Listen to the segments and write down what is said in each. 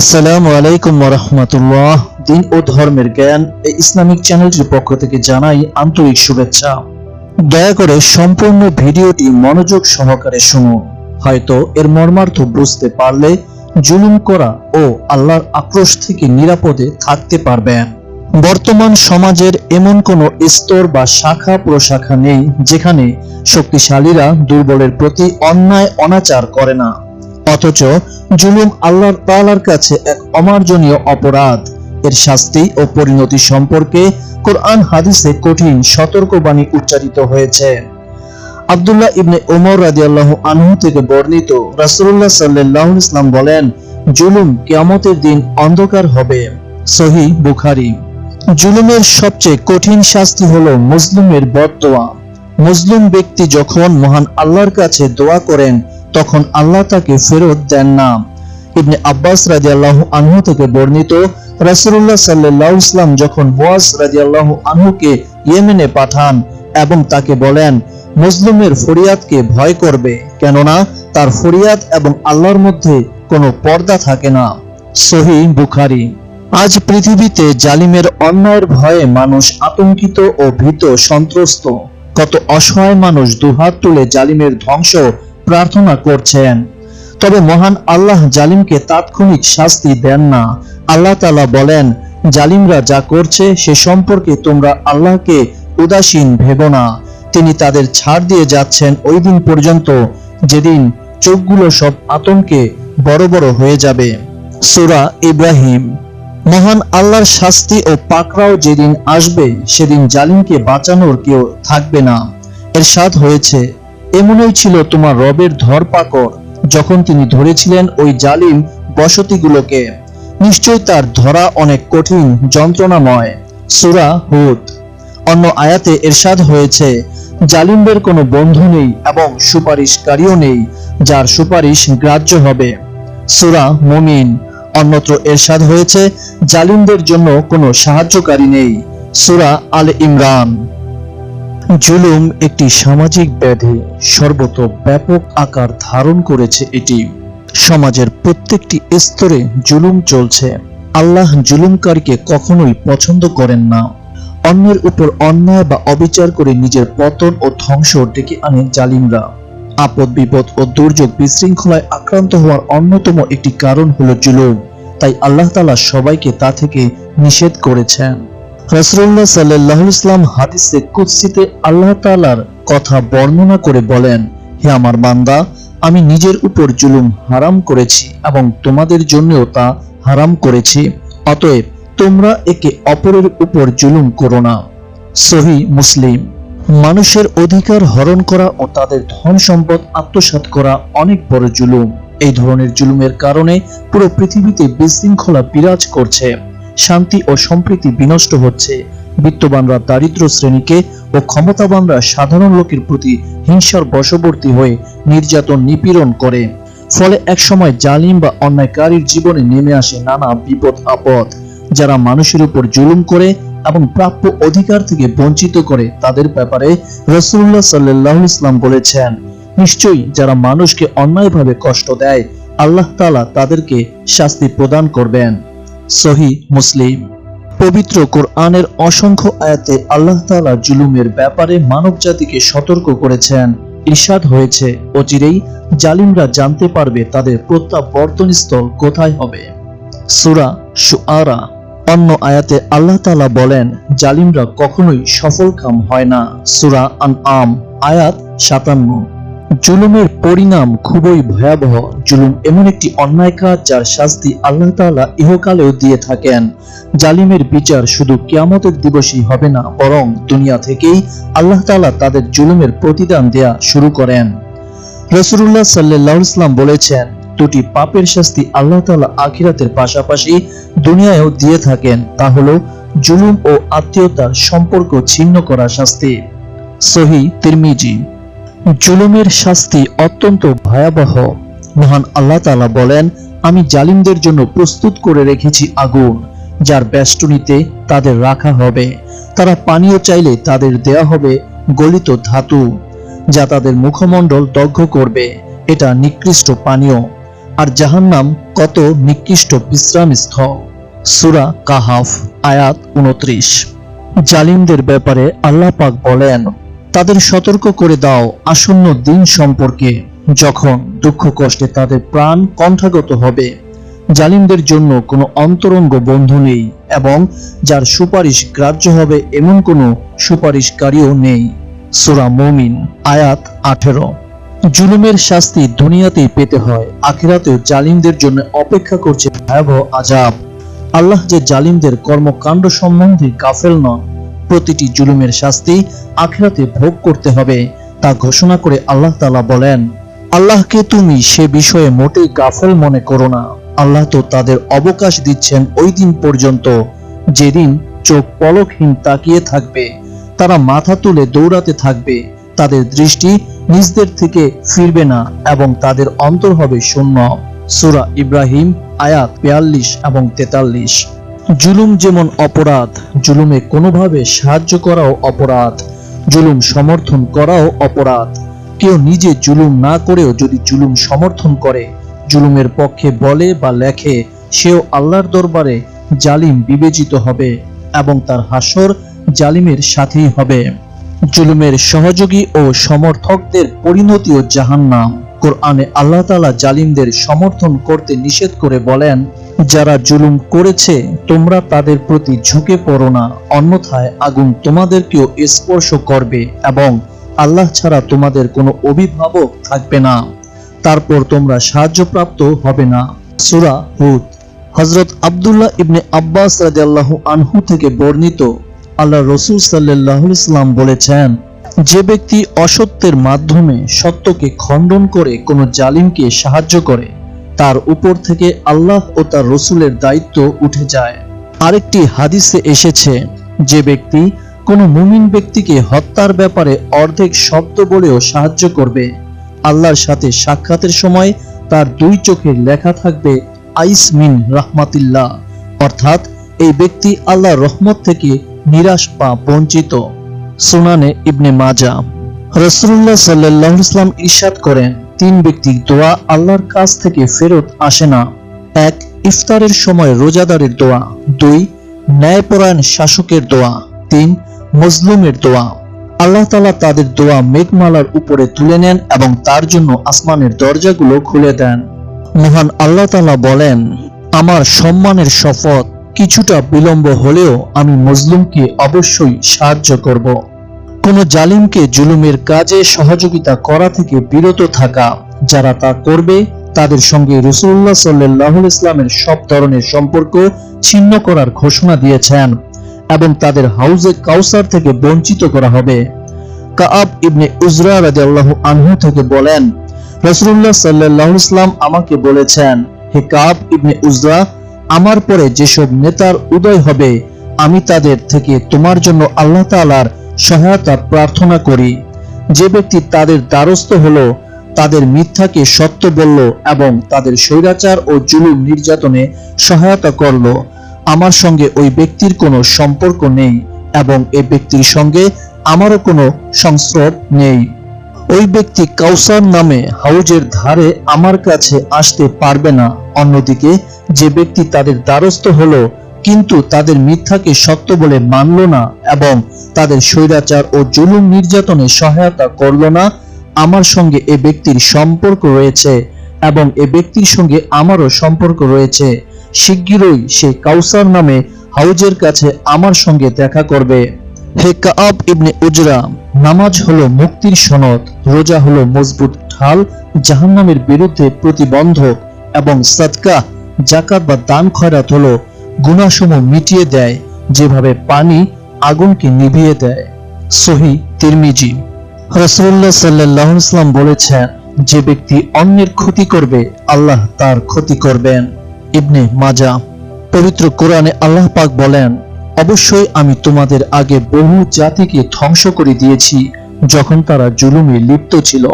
আসসালামু আলাইকুম রহমতুল্লাহ। দিন ও ধর্মের জ্ঞান এই ইসলামিক চ্যানেলটির পক্ষ থেকে জানাই আন্তরিক শুভেচ্ছা। দয়া করে সম্পূর্ণ ভিডিওটি মনোযোগ সহকারে শুনুন। হয়তো এর মর্মার্থ বুঝতে পারলে জুলুম করা ও আল্লাহর আক্রোশ থেকে নিরাপদে থাকতে পারবেন। বর্তমান সমাজের এমন কোনো স্তর বা শাখা প্রশাখা নেই যেখানে শক্তিশালীরা দুর্বলের প্রতি অন্যায় অনাচার করে না। অথচ জুলুম আল্লাহর তাআলার কাছে এক অমার্জনীয় অপরাধ। এর শাস্তি ও পরিণতি সম্পর্কে কোরআন হাদিসে কঠিন সতর্কবাণী উচ্চারিত হয়েছে। আব্দুল্লাহ ইবনে ওমর রাদিয়াল্লাহু আনহু থেকে বর্ণিত রাসূলুল্লাহ সাল্লাল্লাহু ইসলাম বলেন, জুলুম কিয়ামতের দিন অন্ধকার হবে। সহি বুখারি। জুলুমের সবচেয়ে কঠিন শাস্তি হলো মুসলিমের বদদোয়া। মুসলিম ব্যক্তি যখন মহান আল্লাহর কাছে দোয়া করেন তখন আল্লাহ তাকে ফেরত দেন না। ইবনে আব্বাস রাদিয়াল্লাহু আনহু থেকে বর্ণিত, রাসূলুল্লাহ সাল্লাল্লাহু ইসলাম যখন মুয়াজ রাদিয়াল্লাহু আনহুকে ইয়েমেনে পাঠান এবং তাকে বলেন, মুসলিমের ফরিয়াদকে ভয় করবে, কেননা তার ফরিয়াদ এবং আল্লাহর মধ্যে কোনো পর্দা থাকে না। সহি বুখারি। আজ পৃথিবীতে জালিমের অন্যায়ের ভয়ে মানুষ আতঙ্কিত ও ভীত সন্ত্রস্ত। কত অসহায় মানুষ দুহাত তুলে জালিমের ধ্বংস প্রার্থনা করছেন। তবে মহান আল্লাহ জালিমকে তাৎক্ষণিক শাস্তি দেন না। আল্লাহ তাআলা বলেন, জালিমরা যা করছে, সে সম্পর্কে তোমরা আল্লাহকে উদাসীন ভেবো না। তিনি তাদের ছাড় দিয়ে যাচ্ছেন ওই দিন পর্যন্ত, যেদিন চোখগুলো সব আতঙ্কে বড় বড় হয়ে যাবে। সূরা ইব্রাহিম। মহান আল্লাহর শাস্তি ও পাকড়াও যেদিন আসবে, সেদিন জালিমকে বাঁচানোর কেউ থাকবে না। এর সাথ হয়েছে এমনই ছিল তোমার রবের ধরপাকড়, যখন তিনি ধরেছিলেন ওই জালিম বসতিগুলোকে। নিশ্চয় তার ধরা অনেক কঠিন যন্ত্রণাময়। সুরা হুদ। অন্য আয়াতে এরশাদ হয়েছে, জালিমদের কোনো বন্ধু নেই এবং সুপারিশকারীও নেই, যার সুপারিশ গ্রাহ্য হবে। সুরা মুমিন। অন্যত্র এরশাদ হয়েছে, জালিমদের জন্য কোনো সাহায্যকারী নেই। সুরা আল ইমরান। জুলুম একটি সামাজিক ব্যাধি। সর্বত ব্যাপক আকার ধারণ করেছে এটি। সমাজের প্রত্যেকটি স্তরে জুলুম চলছে। আল্লাহ জুলুমকারীকে কখনোই পছন্দ করেন না। অন্যের উপর অন্যায় বা অবিচার করে নিজের পতন ও ধ্বংস ডেকে আনে জালিমরা। আপদ, বিপদ ও দুর্যোগ বিশৃঙ্খলায় আক্রান্ত হওয়ার অন্যতম একটি কারণ হলো জুলুম। তাই আল্লাহ তালা সবাইকে তা থেকে নিষেধ করেছেন। রাসূলুল্লাহ সাল্লাল্লাহু আলাইহি ইসলাম হাদিসে কুদসিতে আল্লাহ তাআলার কথা বর্ণনা করে বলেন, হে আমার বান্দা, আমি নিজের উপর জুলুম হারাম করেছি এবং তোমাদের জন্যও তা হারাম করেছি, অতএব তোমরা একে অপরের উপর জুলুম করো না। সহি মুসলিম। মানুষের অধিকার হরণ করা ও তাদের ধন সম্পদ আত্মসাৎ করা অনেক বড় জুলুম। এই ধরনের জুলুমের কারণে পুরো পৃথিবীতে বিশৃঙ্খলা বিরাজ করছে। শান্তি ও সম্প্রীতি বিনষ্ট হচ্ছে। বিত্তবানরা দারিদ্র শ্রেণীকে ও ক্ষমতাবানরা সাধারণ লোকের প্রতি হিংসার বশবর্তী হয়ে নির্যাতন নিপীড়ন করে। ফলে একসময় জালিম বা অন্যায়কারীর জীবনে নেমে আসে নানা বিপদ আপদ, যারা মানুষের উপর জুলুম করে এবং প্রাপ্য অধিকার থেকে বঞ্চিত করে। তাদের ব্যাপারে রসুল্লাহ সাল্লাহ ইসলাম বলেছেন, নিশ্চয়ই যারা মানুষকে অন্যায়ভাবে কষ্ট দেয়, আল্লাহ তাআলা তাদেরকে শাস্তি প্রদান করবেন। সহি মুসলিম। পবিত্র কোরআনের অসংখ্য আয়াতে আল্লাহ তাআলা জুলুমের ব্যাপারে মানব জাতিকে সতর্ক করেছেন। ইরশাদ হয়েছে, অচিরেই জালিমরা জানতে পারবে তাদের প্রত্যাবর্তন স্থল কোথায় হবে। সূরা শুআরা, অন্য আয়াতে আল্লাহ তালা বলেন, জালিমরা কখনোই সফলকাম হয় না। সুরা আন আম আয়াত সাতান্ন। জুলুমের পরিণাম খুবই ভয়াবহ। জুলুম এমন একটি অন্যায় কাজ যার শাস্তি আল্লাহ তাআলা ইহকালেও দিয়ে থাকেন। জালিমের বিচার শুধু কিয়ামতের দিবসই হবে না, বরং দুনিয়া থেকেই আল্লাহ তাআলা তাদের জুলুমের প্রতিদান দেয়া শুরু করেন। রসুল্লাহ সাল্লাহ বলেছেন, দুটি পাপের শাস্তি আল্লাহ তাআলা আখিরাতের পাশাপাশি দুনিয়ায়ও দিয়ে থাকেন, তা হলো জুলুম ও আত্মীয়তার সম্পর্ক ছিন্ন করা শাস্তি। সহি তিরমিজি। জুলুমের শাস্তি অত্যন্ত ভয়াবহ। মহান আল্লাহ তাআলা বলেন, আমি জালিমদের জন্য প্রস্তুত করে রেখেছি আগুন, যার বেষ্টনীতে তাদের রাখা হবে। তারা পানীয় চাইলে তাদের দেয়া হবে গলিত ধাতু, যা তাদের মুখমণ্ডল দগ্ধ করবে। এটা নিকৃষ্ট পানীয়, আর জাহান্নাম কত নিকৃষ্ট বিশ্রাম স্থল। সুরা কাহাফ, আয়াত উনত্রিশ জালিমদের ব্যাপারে আল্লাহ পাক বলেন তাদের সতর্ক করে দাও আসন্ন দিন সম্পর্কে। যখন দুঃখ কষ্টে তাদের প্রাণ কণ্ঠাগত হবে, জালিমদের জন্য কোনো অন্তরঙ্গ বন্ধু নেই এবং যার সুপারিশ গ্রাহ্য হবে এমন কোনো সুপারিশকারীও নেই। সুরা মমিন, আয়াত আঠেরো। জুলুমের শাস্তি দুনিয়াতেই পেতে হয়, আখিরাতেও জালিমদের জন্য অপেক্ষা করছে ভয়াবহ আজাব আল্লাহ যে জালিমদের কর্মকাণ্ড সম্বন্ধে গাফেল নন প্রতিটি জুলুমের শাস্তি আখিরাতে ভোগ করতে হবে, তা ঘোষণা করে আল্লাহ তাআলা বলেন, আল্লাহকে তুমি সে বিষয়ে মোটেই গাফেল মনে করো না। আল্লাহ তো তাদের অবকাশ দিচ্ছেন ওই দিন পর্যন্ত। যেদিন চোখ পলকহীন তাকিয়ে থাকবে, তারা মাথা তুলে দৌড়াতে থাকবে, তাদের দৃষ্টি নিজদের থেকে ফিরবে না এবং তাদের অন্তর হবে শূন্য। সুরা ইব্রাহিম, আয়াত বিয়াল্লিশ এবং তেতাল্লিশ। জুলুম যেমন অপরাধ, জুলুমে কোনোভাবে সাহায্য করাও অপরাধ, জুলুম সমর্থন করাও অপরাধ। কেউ নিজে জুলুম না করেও যদি জুলুম সমর্থন করে, জুলুমের পক্ষে বলে বা লেখে, সেও আল্লাহর দরবারে জালিম বিবেচিত হবে এবং তার হাসর জালিমের সাথেই হবে। জুলুমের সহযোগী ও সমর্থকদের পরিণতি ও জাহান্নাম। কোরআনে আল্লাহ তালা জালিমদের সমর্থন করতে নিষেধ করে বলেন যারা জুলুম করেছে, তোমরা তাদের প্রতি ঝুঁকে পড়ো না, অন্যথায় আগুন তোমাদেরকেও স্পর্শ করবে এবং আল্লাহ ছাড়া তোমাদের কোনো অভিভাবক থাকবে না। তারপর তোমরা সাহায্যপ্রাপ্ত হবে না। সুরা হুদ। হজরত আব্দুল্লাহ ইবনে আব্বাস রাদিয়াল্লাহু আনহু থেকে বর্ণিত আল্লাহ রসুল সাল্লাহ ইসলাম বলেছেন, যে ব্যক্তি অসত্যের মাধ্যমে সত্যকে খণ্ডন করে কোনো জালিমকে সাহায্য করে তার উপর থেকে আল্লাহ ও তার রসুলের দায়িত্ব উঠে যায়। আরেকটি হাদিসে এসেছে, যে ব্যক্তি কোনো মুমিন ব্যক্তিকে হত্যার ব্যাপারে অর্ধেক শব্দ বলেও সাহায্য করবে। আল্লাহর সাথে সাক্ষাতের সময় তার দুই চোখে লেখা থাকবে, আইস মিন রাহমাতিল্লাহ। অর্থাৎ, এই ব্যক্তি আল্লাহর রহমত থেকে নিরাশ পা বঞ্চিত। সুনানে ইবনে মাজা। রসুল্লাহ সাল্লাহ ইসলাম ইরশাদ করেন তিন ব্যক্তি দোয়া আল্লাহর কাছ থেকে ফেরত আসে না। এক, ইফতারের সময় রোজাদারের দোয়া। দুই, ন্যায়পরায়ণ শাসকের দোয়া। তিন মজলুমের দোয়া। আল্লাহ তালা তাদের দোয়া মেঘমালার উপরে তুলে নেন এবং তার জন্য আসমানের দরজাগুলো খুলে দেন। মহান আল্লাহ তালা বলেন, আমার সম্মানের শপথ কিছুটা বিলম্ব হলেও আমি মজলুমকে অবশ্যই সাহায্য করব। কোনো জালিমকে জুলুমের কাজে সহযোগিতা করা থেকে বিরত থাকা। যারা তা করবে, তাদের সঙ্গে রসুল্লাহ সাল্লাহ ইসলামের সব ধরনের সম্পর্ক ছিন্ন করার ঘোষণা দিয়েছেন এবং তাদের হাউজে কাউসার থেকে বঞ্চিত করা হবে। কাআব ইবনে উজরা রাদিয়াল্লাহু আনহু থেকে বলেন, রাসূলুল্লাহ সাল্লাল্লাহু ইসলাম আমাকে বলেছেন, হে কাব ইবনে উজরা আমার পরে যেসব নেতার উদয় হবে, আমি তাদের থেকে তোমার জন্য আল্লাহ তাআলার সহায়তা প্রার্থনা করি। যে ব্যক্তি তাদের দ্বারস্থ হলো, তাদের মিথ্যাকে সত্য বলল এবং তাদের স্বৈরাচার ও জুলুম নির্যাতনে সহায়তা করল। আমার সঙ্গে ওই ব্যক্তির কোনো সম্পর্ক নেই এবং এ ব্যক্তির সঙ্গে আমারও কোনো সংস্রব নেই। ওই ব্যক্তি কাউসার নামে হাউজের ধারে আমার কাছে আসতে পারবে না। অন্যদিকে, যে ব্যক্তি তাদের দ্বারস্থ হলো কিন্তু তাদের মিথ্যাকে সত্য বলে মানল না এবং তাদের স্বৈরাচার ও জুলুম নির্যাতনে সহায়তা করল না। আমার সঙ্গে এ ব্যক্তির সম্পর্ক রয়েছে এবং এ ব্যক্তির সঙ্গে আমারও সম্পর্ক রয়েছে। শিগগিরই সে কাউসার নামে হাউজের কাছে আমার সঙ্গে দেখা করবে। হে কাআব ইবনে উজরা, নামাজ হলো মুক্তির সনদ, রোজা হলো মজবুত ঢাল, জাহান্নামের বিরুদ্ধে প্রতিবন্ধক এবং সাদকা জাকাত বা দান খয়রাত হলো গুণাসমূহ মিটিয়ে দেয়, যেভাবে পানি আগুনকে নিভিয়ে দেয়। সহি তিরমিজি। রসুল্লাহ সাল্লাহ ইসলাম বলেছেন, যে ব্যক্তি অন্যের ক্ষতি করবে, আল্লাহ তার ক্ষতি করবেন। ইবনে মাজা। পবিত্র কোরআনে আল্লাহ পাক বলেন, অবশ্যই আমি তোমাদের আগে বহু জাতিকে ধ্বংস করে দিয়েছি, যখন তারা জুলুমে লিপ্ত ছিল।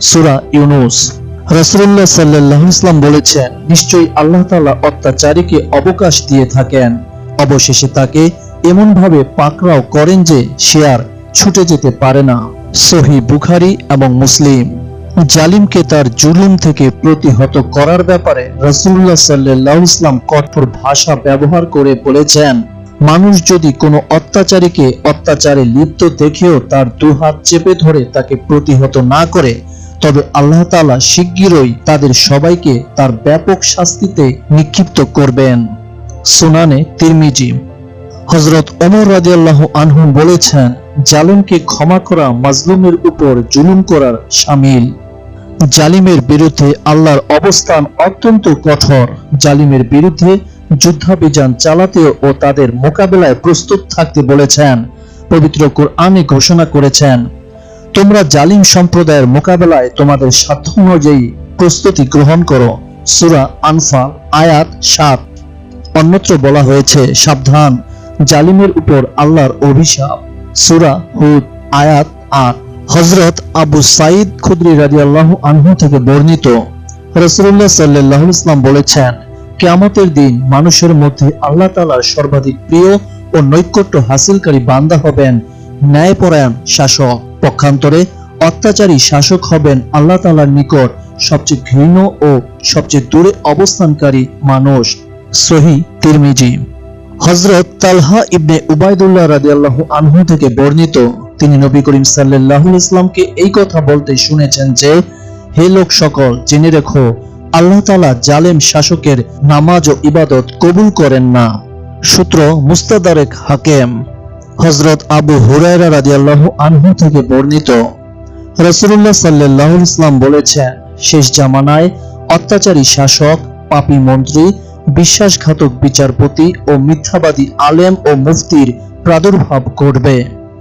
সুরা ইউনুস। রসুল্লাহ সাল্লাহ ইসলাম বলেছেন, নিশ্চয়ই আল্লাহ তালা অত্যাচারীকে অবকাশ দিয়ে থাকেন। অবশেষে তাকে এমনভাবে পাকড়াও করেন যে সে আর ছুটে যেতে পারে না। সহি বুখারি এবং মুসলিম। জালিমকে তার জুলুম থেকে প্রতিহত করার ব্যাপারে রসুল্লাহ সাল্লাহ ইসলাম কঠোর ভাষা ব্যবহার করে বলেছেন, মানুষ যদি কোনো অত্যাচারীকে অত্যাচারে লিপ্ত দেখেও তার দুহাত চেপে ধরে তাকে প্রতিহত না করে তবে আল্লাহ তাআলা শিগগিরই তাদের সবাইকে তার ব্যাপক শাস্তিতে নিক্ষিপ্ত করবেন। সুনানে তিরমিজি। হজরত ওমর রাদিয়াল্লাহু আনহু বলেছেন, জালিমকে ক্ষমা করা মাজলুমের উপর জুলুম করার শামিল জালিমের বিরুদ্ধে আল্লাহর অবস্থান অত্যন্ত কঠোর। জালিমের বিরুদ্ধে যুদ্ধাভিযান চালাতে ও তাদের মোকাবেলায় প্রস্তুত থাকতে বলেছেন। পবিত্র কোরআনে ঘোষণা করেছেন তোমরা জালিম সম্প্রদায়ের মোকাবেলায় তোমাদের সাধ্য অনুযায়ী প্রস্তুতি গ্রহণ করো। সূরা আনফাল, আয়াত সাত। অন্যত্র বলা হয়েছে, সাবধান, জালিমের উপর আল্লাহর অভিশাপ। সূরা হুদ, আয়াত আট। হযরত আবু সাঈদ খুদরি রাদিয়াল্লাহু আনহু থেকে বর্ণিত। রসুল্লাহ আলাইহি ইসলাম বলেছেন, কিয়ামতের দিন মানুষের মধ্যে আল্লাহ তাআলার সর্বাধিক প্রিয় ও নৈকট্য হাসিলকারী বান্দা হবেন ন্যায়পরায়ণ শাসক। পক্ষান্তরে অত্যাচারী শাসক হবেন আল্লাহ তাআলার নিকট সবচেয়ে ঘৃণ ও সবচেয়ে দূরে অবস্থানকারী মানুষ। সহি তিরমিজি। হজরত তালহা ইবনে উবাইদুল্লাহ রাদিয়াল্লাহু আনহু থেকে বর্ণিত, তিনি নবী করিম সাল্লাল্লাহু ইসলামকে এই কথা বলতে শুনেছেন যে, হে লোক সকল, জেনে রেখো, আল্লাহ তালা জালেম শাসকের নামাজ ও ইবাদত কবুল করেন না। সূত্র মুস্তাদারেক হাকেম। হজরত আবু হুরায়রা রাদিয়াল্লাহু আনহু থেকে বর্ণিত। রাসূলুল্লাহ সাল্লাল্লাহু আলাইহি ইসলাম বলেছেন, শেষ জামানায় অত্যাচারী শাসক, পাপী মন্ত্রী, বিশ্বাসঘাতক বিচারপতি ও মিথ্যাবাদী আলেম ও মুফতির প্রাদুর্ভাব ঘটবে।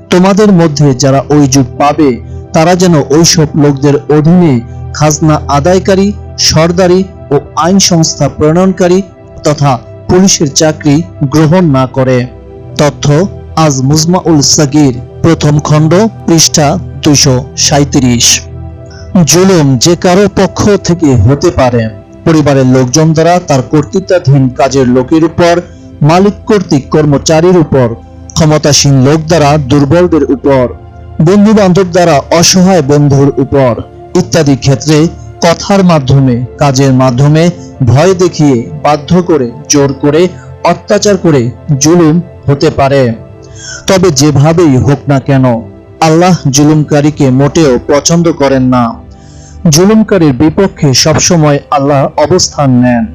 তোমাদের মধ্যে যারা ওই যুগ পাবে, তারা যেন ওইসব লোকদের অধীনে খাজনা আদায়কারী, সর্দারি ও আইন সংস্থা প্রণয়নকারী তথা পুলিশের চাকরি গ্রহণ না করে। তথ্য আজ মুজমা উল সাগির প্রথম খণ্ড, পৃষ্ঠা দুইশো সাঁত্রিশ জুলুম যে কারও পক্ষ থেকে হতে পারে। পরিবারের লোকজন দ্বারা তার কর্তৃত্বাধীন কাজের লোকের উপর, মালিক কর্তৃক কর্মচারীর উপর, ক্ষমতাসীন লোক দ্বারা দুর্বলদের উপর বন্ধু বান্ধব দ্বারা অসহায় বন্ধুর উপর ইত্যাদি ক্ষেত্রে কথার মাধ্যমে, কাজের মাধ্যমে ভয় দেখিয়ে বাধ্য করে, জোর করে, অত্যাচার করে জুলুম হতে পারে। তবে যেভাবেই হোক না কেন, আল্লাহ জুলুমকারীকে মোটেও পছন্দ করেন না। জুলুমকারীর বিপক্ষে সবসময় আল্লাহ অবস্থান নেন।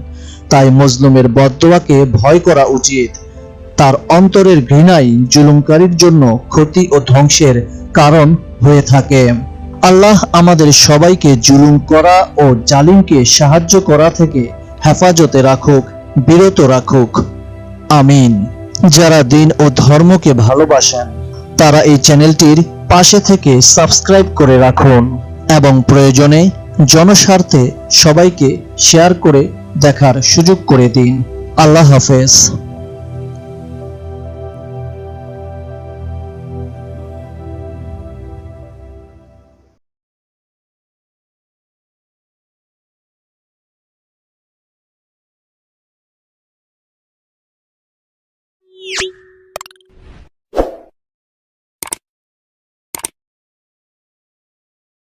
তাই মজলুমের বদদোয়াকে ভয় করা উচিত। তার অন্তরের ঘৃণাই জুলুমকারীর জন্য ক্ষতি ও ধ্বংসের কারণ হয়ে থাকে। আল্লাহ আমাদের সবাইকে জুলুম করা ও জালিমকে সাহায্য করা থেকে হেফাজতে রাখুক, বিরত রাখুক। আমিন। যারা দিন ও ধর্মকে ভালোবাসেন, তারা এই চ্যানেলটির পাশে থেকে সাবস্ক্রাইব করে রাখুন এবং প্রয়োজনে জনস্বার্থে সবাইকে শেয়ার করে দেখার সুযোগ করে দিন। আল্লাহ হাফেজ।